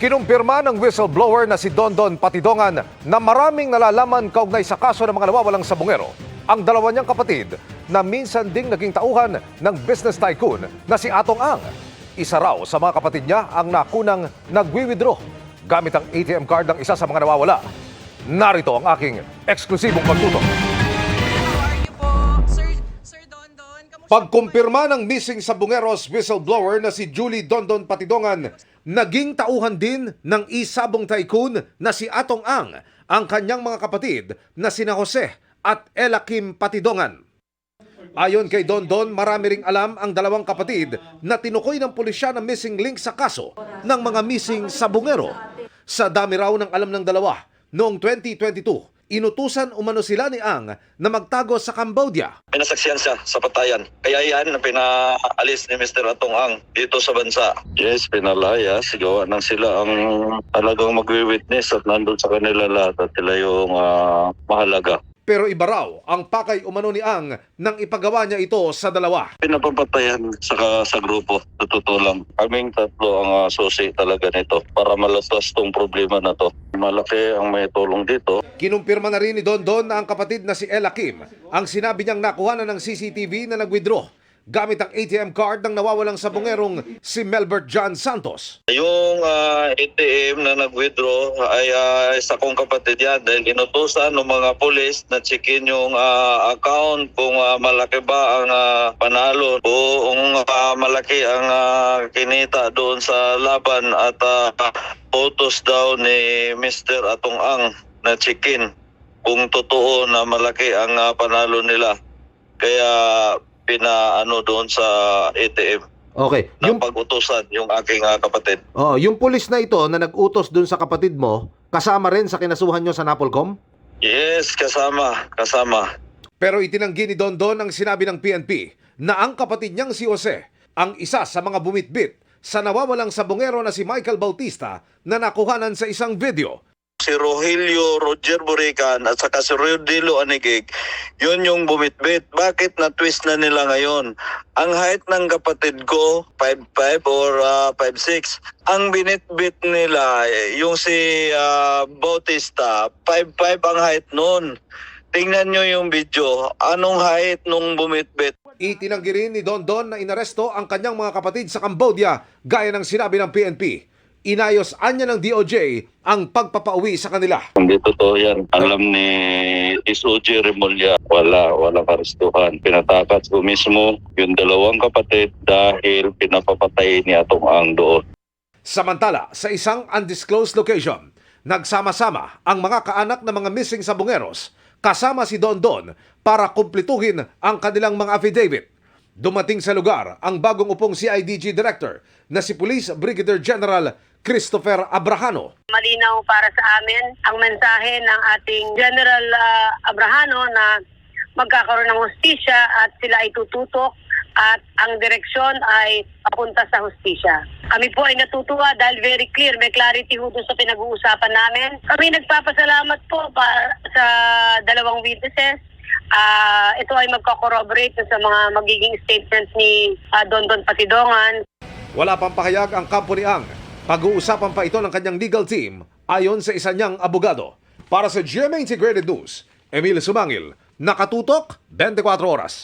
Kinumpirma ng whistleblower na si Dondon Patidongan na maraming nalalaman kaugnay sa kaso ng mga nawawalang sabungero. Ang dalawa niyang kapatid na minsan ding naging tauhan ng business tycoon na si Atong Ang. Isa raw sa mga kapatid niya ang nakunang nagwi-withdraw gamit ang ATM card ng isa sa mga nawawala. Narito ang aking eksklusibong pagtutok. Pagkumpirma ng missing sabungeros whistleblower na si Julie Dondon Patidongan, naging tauhan din ng isabong tycoon na si Atong Ang, ang kanyang mga kapatid na sina Jose at Ella Kim Patidongan. Ayon kay Dondon, marami ring alam ang dalawang kapatid na tinukoy ng pulisya na missing link sa kaso ng mga missing sabungero. Sa dami raw ng alam ng dalawa, noong 2022, inutusan umano sila ni Ang na magtago sa Cambodia pinasaksiyan siya sa patayan. Kaya yan ang pinaalis ni Mr. Atong Ang dito sa bansa. Yes, pinalaya. Sigawa nang sila ang talagang magwi-witness at nandun sa kanila lahat at sila yung ah, mahalaga. Pero iba raw ang pakay umano ni Ang nang ipagawa niya ito sa dalawa. Pinapapatayan sa, sa grupo. Sa totoo lang. Kaming tatlo ang uh, susi talaga nito para malastas tong problema na to. Malaki ang may tulong dito. Kinumpirma na rin ni Don Don na ang kapatid na si Ella Kim ang sinabi niyang nakuha na ng CCTV na nag-withdraw gamit ang ATM card ng nawawalang sabungerong si Melbert John Santos. Yung ah, ATM na nag-withdraw ay ah, isa kong kapatid yan dahil inutusan ng mga polis na checkin yung ah, account kung ah, malaki ba ang ah, panalo o kung ah, malaki ang ah, kinita doon sa laban at ah, photos daw ni Mr. Atong Ang na checkin kung totoo na malaki ang ah, panalo nila. Kaya pinaano doon sa ATM Okay, ng pag-utusan yung aking ah, kapatid. oh, yung pulis na ito na nag-utos dun sa kapatid mo, kasama rin sa kinasuhan nyo sa Napolcom? Yes, kasama, kasama. Pero itinanggi ni Don Don ang sinabi ng PNP na ang kapatid niyang si Jose ang isa sa mga bumitbit sa nawawalang sabungero na si Michael Bautista na nakuhanan sa isang video. Si Rogelio Roger Burican at saka si Rodilo Anigig, yun yung bumitbit. Bakit na-twist na nila ngayon? Ang height ng kapatid ko, 5'5 or ah, 5'6. Ang binitbit nila, yung si ah, Bautista, 5'5 ang height noon. Tingnan nyo yung video. Anong height nung bumitbit? Itinanggi rin ni Don Don na inaresto ang kanyang mga kapatid sa Cambodia gaya ng sinabi ng PNP. Inayos anya ng DOJ ang pagpapauwi sa kanila. Hindi totoo yan. Alam ni SOG Remulla, wala, walang karestuhan. Pinatakas ko mismo yung dalawang kapatid dahil pinapapatay ni Atong Ang doon. Samantala, sa isang undisclosed location, nagsama-sama ang mga kaanak ng mga missing sabungeros kasama si Don Don para kumplituhin ang kanilang mga affidavit. Dumating sa lugar ang bagong upong CIDG Director na si Police Brigadier General Christopher Abrahano. malinaw para sa amin ang mensahe ng ating General ah, Abrahano na magkakaroon ng hustisya at sila ay tututok at ang direksyon ay papunta sa hustisya. Kami po ay natutuwa dahil very clear, may clarity ho doon sa pinag-uusapan namin. Kami nagpapasalamat po pa, sa dalawang witnesses. Ah, ito ay magko-corroborate sa mga magiging statements ni ah, Don Don Patidongan Wala pang pahayag ang ni Ang. Pag-uusapan pa ito ng kanyang legal team ayon sa isa niyang abogado. Para sa GMA Integrated News, Emil Sumangil, Nakatutok, 24 Oras.